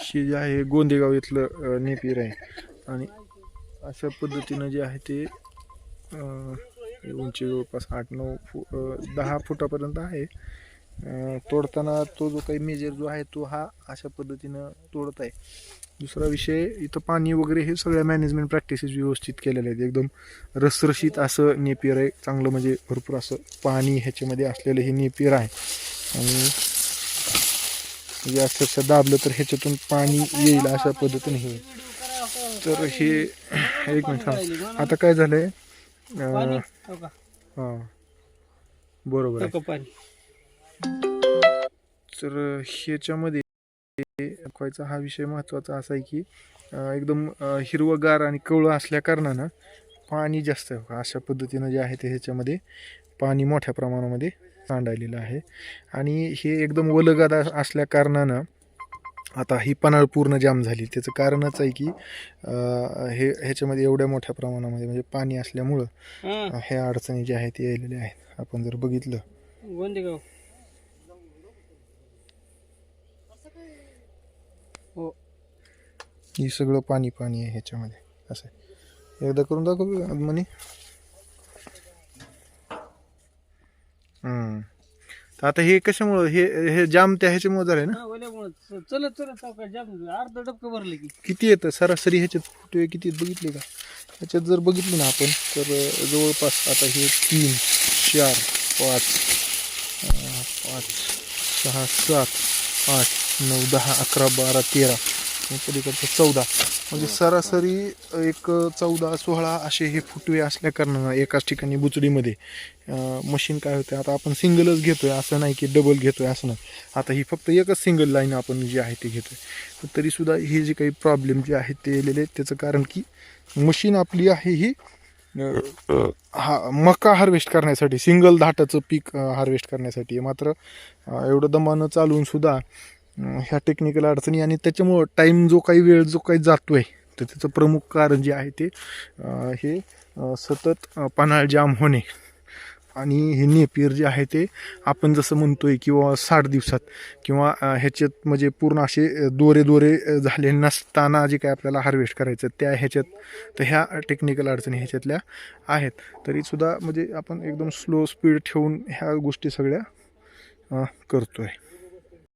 हे जे आहे गोंदेगाव इथलं नेपीर नेपियर आहे. आणि अशा पद्धतीनं जे आहे ते उंची जवळपास आठ नऊ फु दहा फुटापर्यंत आहे. तोडताना तो जो काही मेजर जो आहे तो हा अशा पद्धतीनं तोडत आहे. दुसरा विषय इथं पाणी वगैरे हे सगळ्या मॅनेजमेंट प्रॅक्टिसेस व्यवस्थित केलेल्या आहेत. एकदम रसरशीत असं नेपियर आहे. चांगलं म्हणजे भरपूर असं पाणी ह्याच्यामध्ये असलेलं हे नेपियर आहे. आणि म्हणजे अक्षरशः दाबलं तर ह्याच्यातून पाणी येईल अशा पद्धतीने हे. तर हे एक मिनिट हा आता काय झालंय? अं, हा बरोबर तर ह्याच्यामध्ये दाखवायचा हा विषय महत्त्वाचा असा आहे की एकदम हिरवंगार आणि कवळं असल्या कारणानं पाणी जास्त. अशा पद्धतीनं जे आहे ते ह्याच्यामध्ये पाणी मोठ्या प्रमाणामध्ये सांडायलेलं आहे. आणि हे एकदम वलगद अस- असल्या कारणानं आता ही पन्हाळ पूर्ण जाम झाली. त्याचं कारणच आहे की हे ह्याच्यामध्ये एवढ्या मोठ्या प्रमाणामध्ये म्हणजे पाणी असल्यामुळं ह्या अडचणी ज्या आहेत यायलेल्या आहेत. आपण जर बघितलं. गोंदेगाव हो. ही सगळं पाणी पाणी आहे ह्याच्यामध्ये. असं. एकदा करून दाखव म्हणे हम्म. तर आता हे कशामुळं? हे हे जाम त्या ह्याच्यामुळे झालंय ना? हा, ओल्यामुळं च- चलत चलत जाम अर्ध डबकं भरले की. किती येतं सरासरी ह्याच्यात फुटवे किती आहेत बघितले का? ह्याच्यात जर बघितलं ना आपण तर अं, जवळपास आता हे तीन चार पाच अं, पाच सहा सात आठ नऊ दहा अकरा बारा तेरा पलीकडचं चौदा. म्हणजे सरासरी एक चौदा सोळा असे हे फुटवे असल्या कारणानं एकाच ठिकाणी बुचडीमध्ये मशीन काय होते आता आपण सिंगलच घेतोय असं नाही की डबल घेतोय असं नाही. आता ही फक्त एकच सिंगल लाईन आपण जी आहे ते घेतोय. तरीसुद्धा हे जे काही प्रॉब्लेम जे आहेत ते आलेले आहेत त्याचं कारण की मशीन आपली आहे ही हा मका हार्वेस्ट करण्यासाठी सिंगल धाटाचं पीक हार्वेस्ट करण्यासाठी. मात्र एवढं दमानं चालवून सुद्धा ह्या टेक्निकल अडचणी आणि त्याच्यामुळं टाईम जो काही वेळ जो काही जातो आहे तर त्याचं प्रमुख कारण जे आहे ते हे सतत अं, पन्हाळ जाम होणे. आणि हे नेपियर जे आहे ते आपण जसं म्हणतोय किंवा साठ दिवसात किंवा ह्याच्यात म्हणजे पूर्ण असे दोरे दोरे झाले नसताना जे काय आपल्याला हार्वेस्ट करायचं त्या ह्याच्यात तर ह्या टेक्निकल अडचणी ह्याच्यातल्या आहेत. तरीसुद्धा म्हणजे आपण एकदम स्लो स्पीड ठेवून ह्या गोष्टी सगळ्या करतो आहे